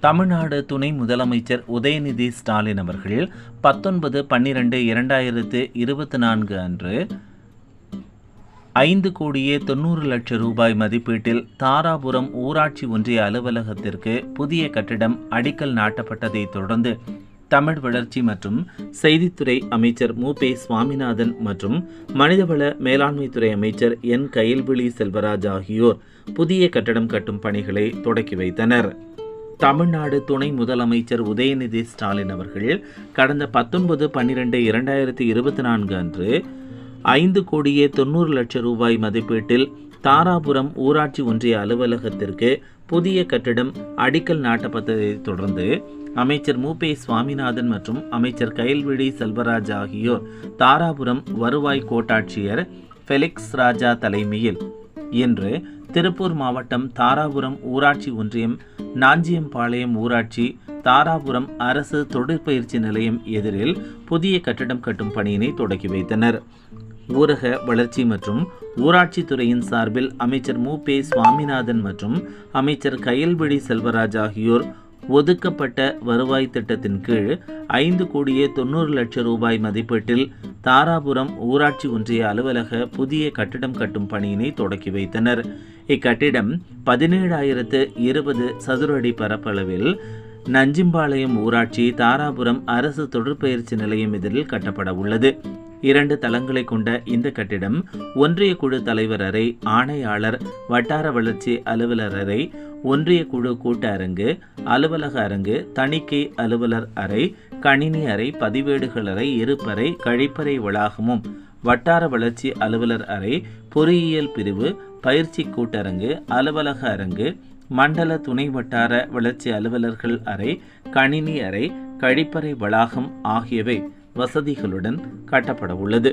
தமிழ்நாடு துணை முதலமைச்சர் உதயநிதி ஸ்டாலின் அவர்கள் பத்தொன்பது பன்னிரண்டு இரண்டாயிரத்து இருபத்தி நான்கு அன்று ஐந்து கோடியே தொண்ணூறு லட்சம் ரூபாய் மதிப்பீட்டில் தாராபுரம் ஊராட்சி ஒன்றிய அலுவலகத்திற்கு புதிய கட்டிடம் அடிக்கல் நாட்டப்பட்டதை தொடர்ந்து தமிழ் வளர்ச்சி மற்றும் செய்தித்துறை அமைச்சர் மு. பே. சுவாமிநாதன் மற்றும் மனிதவள மேலாண்மைத்துறை அமைச்சர் என். கயல்விழி செல்வராஜ் ஆகியோர் புதிய கட்டடம் கட்டும் பணிகளை தொடக்கி வைத்தனர். தமிழ்நாடு துணை முதலமைச்சர் உதயநிதி ஸ்டாலின் அவர்கள் கடந்த பத்தொன்பது பன்னிரெண்டு இரண்டாயிரத்தி இருபத்தி நான்கு அன்று ஐந்து கோடியே தொண்ணூறு லட்சம் ரூபாய் மதிப்பீட்டில் தாராபுரம் ஊராட்சி ஒன்றிய அலுவலகத்திற்கு புதிய கட்டிடம் அடிக்கல் நாட்டப்பட்டதை தொடர்ந்து அமைச்சர் மு. பே. சுவாமிநாதன் மற்றும் அமைச்சர் கயல்விழி செல்வராஜ் ஆகியோர் தாராபுரம் வருவாய் கோட்டாட்சியர் ஃபெலிக்ஸ் ராஜா தலைமையில் என்று திருப்பூர் மாவட்டம் தாராபுரம் ஊராட்சி ஒன்றியம் நாஞ்சியம்பாளையம் ஊராட்சி தாராபுரம் அரசு தொழிற்பயிற்சி நிலையம் எதிரில் புதிய கட்டடம் கட்டும் பணியினை தொடக்கி வைத்தனர். ஊரக வளர்ச்சி மற்றும் ஊராட்சி துறையின் சார்பில் அமைச்சர் மு. பே. சுவாமிநாதன் மற்றும் அமைச்சர் கயல்விழி செல்வராஜ் ஆகியோர் ஒதுக்கப்பட்ட வருவாய் திட்டத்தின் கீழ் ஐந்து கோடியே தொண்ணூறு லட்சம் ரூபாய் மதிப்பீட்டில் தாராபுரம் ஊராட்சி ஒன்றிய அலுவலக புதிய கட்டிடம் கட்டும் பணியினை தொடக்கி வைத்தனர். இக்கட்டிடம் பதினேழாயிரத்து இருபது சதுர அடி பரப்பளவில் நஞ்சிம்பாளையம் ஊராட்சி தாராபுரம் அரசு தொழிற்பயிற்சி நிலையம் இதில் கட்டப்பட உள்ளது. இரண்டு தளங்களை கொண்ட இந்த கட்டிடம் ஒன்றிய குழு தலைவர் அறை ஆணையாளர் வட்டார வளர்ச்சி அலுவலர் அறை ஒன்றிய குழு கூட்ட அரங்கு அலுவலக அரங்கு தணிக்கை அலுவலர் அறை கணினி அறை பதிவேடுகள் அறை இருப்பறை கழிப்பறை வளாகமும் வட்டார வளர்ச்சி அலுவலர் அறை பொறியியல் பிரிவு பயிற்சி கூட்டரங்கு அலுவலக அரங்கு மண்டல துணை வட்டார வளர்ச்சி அலுவலர்கள் அறை கணினி அறை கழிப்பறை வளாகம் ஆகியவை வசதிகளுடன் கட்டப்பட உள்ளது